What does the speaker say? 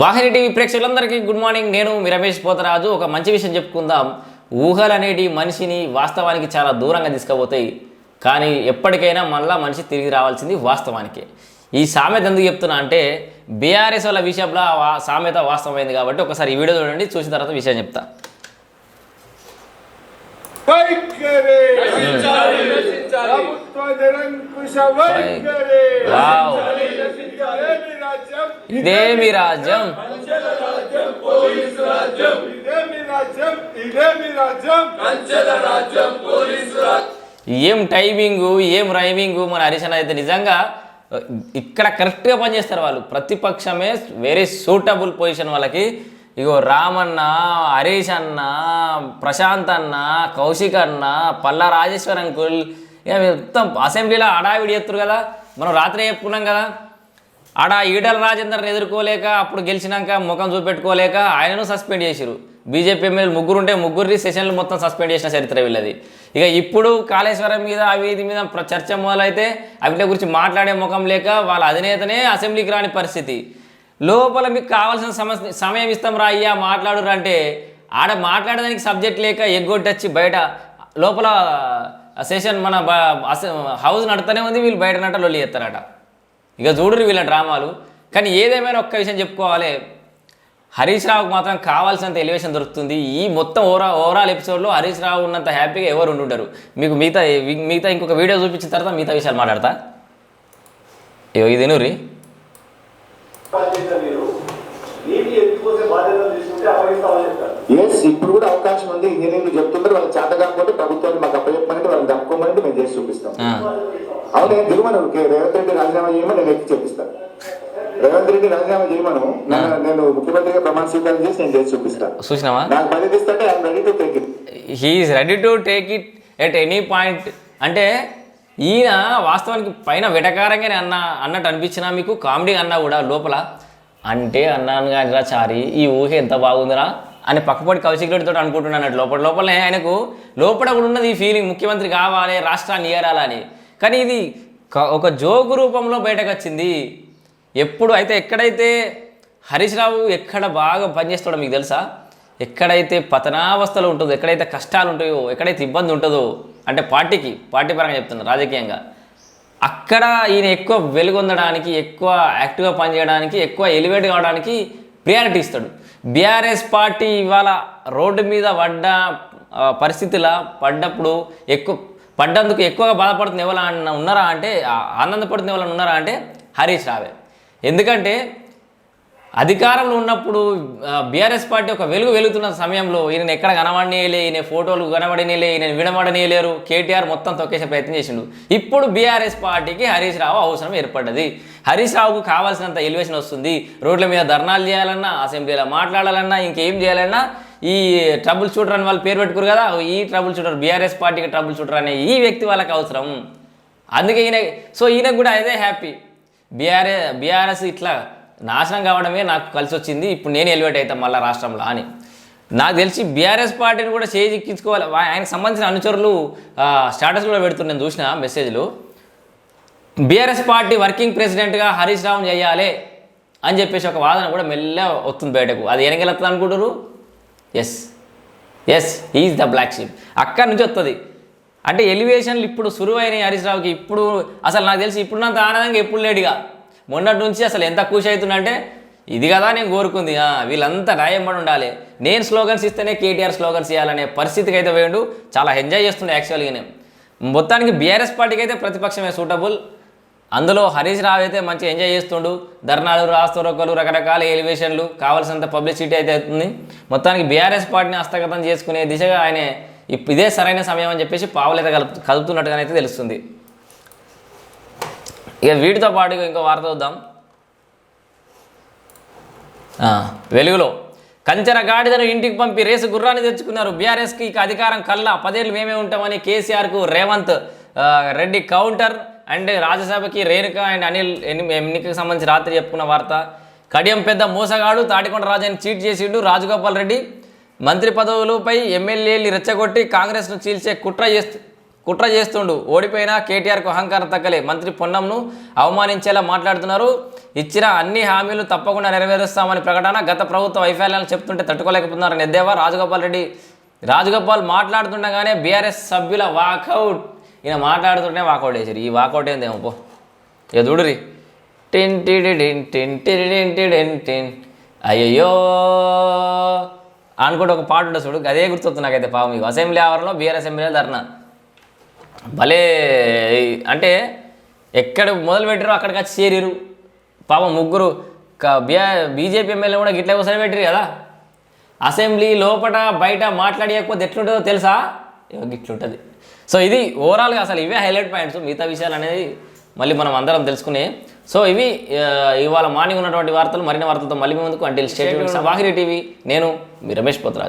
వాహిని TV ప్రేక్షకులందరికీ good morning. నేను మీ రమేష్ పోతరాజు. ఒక మంచి విషయం చెప్పుకుందాం. ఊహలు అనేటి మనిషిని వాస్తవానికి చాలా దూరంగా తీసుకుపోతాయి. కానీ ఎప్పటికైనా మళ్ళా మనిషి తిరిగి రావాల్సింది వాస్తవానికి. ఈ సామెత ఎందుకు చెప్తున్నా అంటే బీఆర్ఎస్ వాళ్ళ విషయంలో సామెత వాస్తవమైంది కాబట్టి ఒకసారి ఈ వీడియో చూడండి చూసిన తర్వాత విషయం చెప్తా. వావ్. ఇదేమి రాజ్యం. ఏం టైమింగు ఏం రైమింగు? మన హరిశన అయితే నిజంగా ఇక్కడ కరెక్ట్గా పనిచేస్తారు వాళ్ళు. ప్రతిపక్షమే వెరీ సూటబుల్ పొజిషన్ వాళ్ళకి. ఇగో రామన్న హరీష్ అన్న ప్రశాంత్ అన్న కౌశిక్ అన్న పల్లా రాజేశ్వర్ అంకుల్ ఇక మొత్తం అసెంబ్లీలో హడావిడి చేస్తారు కదా. మనం రాత్రి చెప్పుకున్నాం కదా. ఆడ ఈటల రాజేందర్ని ఎదుర్కోలేక అప్పుడు గెలిచినాక ముఖం చూపెట్టుకోలేక ఆయనను సస్పెండ్ చేసిరు బీజేపీ ఎమ్మెల్యేలు ముగ్గురు ఉంటే ముగ్గురిని సెషన్లు మొత్తం సస్పెండ్ చేసిన చరిత్ర వీళ్ళది. ఇక ఇప్పుడు కాళేశ్వరం మీద అవినీతి మీద ప్ర- చర్చ మొదలైతే అవిటి గురించి మాట్లాడే ముఖం లేక వాళ్ళ అధినేతనే అసెంబ్లీకి రాని పరిస్థితి. లోపల మీకు కావాల్సిన సమస్య సమయం ఇస్తాం రా అయ్యా మాట్లాడురు అంటే ఆడ మాట్లాడడానికి సబ్జెక్ట్ లేక ఎగ్గొట్టొచ్చి బయట లోపల సెషన్ మన హౌస్ నడుతూనే ఉంది వీళ్ళు బయట నట లొల్లి చేస్తారట ఇక చూడరు వీళ్ళ డ్రామాలు. కానీ ఏదేమైనా ఒక్క విషయం చెప్పుకోవాలి. హరీష్ రావుకు మాత్రం కావాల్సినంత ఎలివేషన్ దొరుకుతుంది. ఈ మొత్తం ఓవరా ఓవరాల్ ఎపిసోడ్లో హరీష్ రావు ఉన్నంత హ్యాపీగా ఎవరు ఉండుంటారు మీకు మిగతా మిగతా ఇంకొక వీడియో చూపించిన తర్వాత మిగతా విషయాలు మాట్లాడతా. ఇగో ఇది నూరి ఎస్ ఇప్పుడు కూడా అవకాశం ఉంది. ఇంజనీర్లు చెప్తున్నారు వాళ్ళు చేత కాకపోతే ప్రభుత్వాన్ని మాకు అప్పచెప్పమంటే వాళ్ళు దక్కుకోమంటే మేము చేసి చూపిస్తాం. అవునే దిగుమను రేవంత్ రెడ్డి రాజీనామా చేయమని నేను ఎత్తి చెప్పిస్తాను. రేవంత్ రెడ్డి రాజీనామా చేయమను. నేను ముఖ్యమంత్రిగా ప్రమాణ స్వీకారం చేసి నేను చేసి చూపిస్తాను చూసినావా? నాకు ఇస్తే I'm ready to take it. He is ready to take it at any point అంటే ఈయన వాస్తవానికి పైన వెటకారంగానే అన్న అన్నట్టు అనిపించినా మీకు కామెడీ అన్నా కూడా లోపల అంటే అన్నాను కానీ రా చారి ఈ ఊహ ఎంత బాగుందిరా అని పక్కపడి కౌశిక్ రెడ్డితో అనుకుంటున్నాను లోపల లోపలనే ఆయనకు లోపల కూడా ఉన్నది ఈ ఫీలింగ్ ముఖ్యమంత్రి కావాలి రాష్ట్రాన్ని ఏరాలని కానీ ఇది ఒక జోకు రూపంలో బయటకు వచ్చింది ఎప్పుడు అయితే ఎక్కడైతే హరీష్ రావు ఎక్కడ బాగా పనిచేస్తాడో మీకు తెలుసా? ఎక్కడైతే పతనావస్థలు ఉంటుందో ఎక్కడైతే కష్టాలు ఉంటాయో ఎక్కడైతే ఇబ్బంది ఉంటుందో అంటే పార్టీకి పార్టీ పరంగా చెప్తున్నా రాజకీయంగా. అక్కడ ఈయన ఎక్కువ వెలుగొందడానికి ఎక్కువ యాక్టివ్గా పనిచేయడానికి ఎక్కువ ఎలివేట్ కావడానికి ప్రియారిటీ ఇస్తాడు. బీఆర్ఎస్ పార్టీ ఇవాళ రోడ్డు మీద పడ్డ పరిస్థితుల పడ్డప్పుడు ఎక్కువ పడ్డందుకు ఎక్కువగా బాధపడుతున్న ఎవరైనా ఉన్నారా అంటే ఆనందపడుతున్న ఎవరైనా ఉన్నారా అంటే హరీష్ రావే. ఎందుకంటే అధికారంలో ఉన్నప్పుడు బీఆర్ఎస్ పార్టీ ఒక వెలుగు వెలుగుతున్న సమయంలో ఈయన ఎక్కడ కనబడనీయలే ఈయన ఫోటోలు కనబడనీయలే ఈయన వినబడనీయలేరు కేటీఆర్ మొత్తం తొక్కేసే ప్రయత్నం చేసిండు. ఇప్పుడు బీఆర్ఎస్ పార్టీకి హరీష్ రావు అవసరం ఏర్పడ్డది. హరీష్ రావుకు కావాల్సినంత ఎలివేషన్ వస్తుంది. రోడ్ల మీద ధర్నాలు చేయాలన్నా అసెంబ్లీలో మాట్లాడాలన్నా ఇంకేం చేయాలన్నా ఈ ట్రబుల్ షూటర్ అని వాళ్ళు పేరు పెట్టుకురు కదా ఈ ట్రబుల్ షూటర్ బీఆర్ఎస్ పార్టీకి ట్రబుల్ షూటర్ అనే ఈ వ్యక్తి వాళ్ళకి అవసరం. అందుకే ఈయన సో ఈయనకు కూడా అదే హ్యాపీ. బీఆర్ఎస్ బీఆర్ఎస్ ఇట్లా నాశనం కావడమే నాకు కలిసి వచ్చింది ఇప్పుడు నేను ఎలివేట్ అవుతాను మళ్ళీ రాష్ట్రంలో అని. నాకు తెలిసి బీఆర్ఎస్ పార్టీని కూడా చేజిక్కించుకోవాలి వా- ఆయనకు సంబంధించిన అనుచరులు ఆ, స్టేటస్ కూడా పెడుతున్న నేను చూసిన మెసేజ్లు బీఆర్ఎస్ పార్టీ వర్కింగ్ ప్రెసిడెంట్గా హరీష్ రావుని చేయాలి అని చెప్పేసి ఒక వాదన కూడా మెల్ల వస్తుంది బయటకు. అది వెనకెళ్తుంది అనుకుంటారు yes yes is the black sheep అక్కడి నుంచి వస్తుంది అంటే ఎలివేషన్లు ఇప్పుడు సురువైనాయి హరీష్ రావుకి. ఇప్పుడు అసలు నాకు తెలిసి ఇప్పుడున్నంత ఆనందంగా ఎప్పుడు లేడుగా మొన్నటి నుంచి అసలు ఎంత ఖుషి అవుతుందంటే ఇది కదా నేను కోరుకుంది వీళ్ళంతా రాయమ్మడి ఉండాలి. నేను స్లోగన్స్ ఇస్తేనే కేటీఆర్ స్లోగన్స్ ఇవ్వాలనే పరిస్థితికి అయితే వేయండు చాలా ఎంజాయ్ చేస్తుండే యాక్చువల్గా నేను మొత్తానికి బీఆర్ఎస్ పార్టీకి అయితే ప్రతిపక్షమే సూటబుల్. అందులో హరీష్ రావు అయితే మంచిగా ఎంజాయ్ చేస్తుండు. ధర్నాలు రాస్తోరొక్కలు రకరకాల ఎలివేషన్లు కావాల్సినంత పబ్లిసిటీ అయితే అవుతుంది మొత్తానికి బీఆర్ఎస్ పార్టీని హస్తగతం చేసుకునే దిశగా ఆయన ఇదే సరైన సమయం అని చెప్పేసి పావులైతే కలుపు కలుపుతున్నట్టుగానైతే తెలుస్తుంది. ఇక వీటితో పాటు ఇంకో వార్త చూద్దాం. వెలుగులో కంచెర గాడిదను ఇంటికి పంపి రేసు గుర్రాన్ని తెచ్చుకున్నారు. బీఆర్ఎస్కి ఇక అధికారం కల్లా పదేళ్ళు మేమే ఉంటామని కేసీఆర్కు రేవంత్ రెడ్డి కౌంటర్ అండ్ రాజ్యసభకి రేణుక అండ్ అనిల్ ఎన్ని- ఎన్నికకు సంబంధించి రాత్రి చెప్పుకున్న వార్త. కడియం పెద్ద మోసగాడు తాటికొండ రాజాని చీట్ చేసిండు రాజగోపాల్ రెడ్డి. మంత్రి పదవులపై ఎమ్మెల్యేలు రెచ్చగొట్టి కాంగ్రెస్ను చీల్చే కుట్ర చేస్తూ కుట్ర చేస్తుండు. ఓడిపోయినా కేటీఆర్కు అహంకారం తగ్గలే. మంత్రి పొన్నంను అవమానించేలా మాట్లాడుతున్నారు. ఇచ్చిన అన్ని హామీలు తప్పకుండా నెరవేరుస్తామని ప్రకటన గత ప్రభుత్వ వైఫల్యాలను చెప్తుంటే తట్టుకోలేకపోతున్నారని ఎద్దేవా రాజగోపాల్ రెడ్డి. రాజగోపాల్ మాట్లాడుతుండగానే బీఆర్ఎస్ సభ్యుల వాకౌట్. ఈయన మాట్లాడుతుంటే వాకౌట్ చేశారు. ఈ వాకౌట్ ఏందేమో పో. ఇక చూడురి టిన్ టిడి టిన్ టిన్ టిన్ టిడిన్ టిన్ అయ్యో అనుకుంటే ఒక పాట ఉంటుంది చూడు. అదే గుర్తొస్తుంది నాకైతే పాపం ఇక అసెంబ్లీ ఆవరణలో బీఆర్ఎస్ ఎమ్మెల్యే ధర్నా. భలే అంటే ఎక్కడ మొదలు పెట్టారో అక్కడికి వచ్చి చేరిరు పాపం ముగ్గురు బీజేపీ ఎమ్మెల్యే కూడా గిట్ల కూర్చొని పెట్టిరు కదా. అసెంబ్లీ లోపల బయట మాట్లాడకపోతే ఎట్లుంటుందో తెలుసా? గిట్లుంటుంది. సో ఇది ఓవరాల్గా అసలు ఇవే హైలైట్ పాయింట్స్ మిగతా విషయాలు అనేది మళ్ళీ మనం అందరం తెలుసుకునే. సో ఇవి ఇవాళ మార్నింగ్ ఉన్నటువంటి వార్తలు మరిన్ని వార్తలతో మళ్ళీ ముందుకు. అంటే స్టేట్ వాహిరి టీవీ నేను మీ రమేష్ పోతరాజు.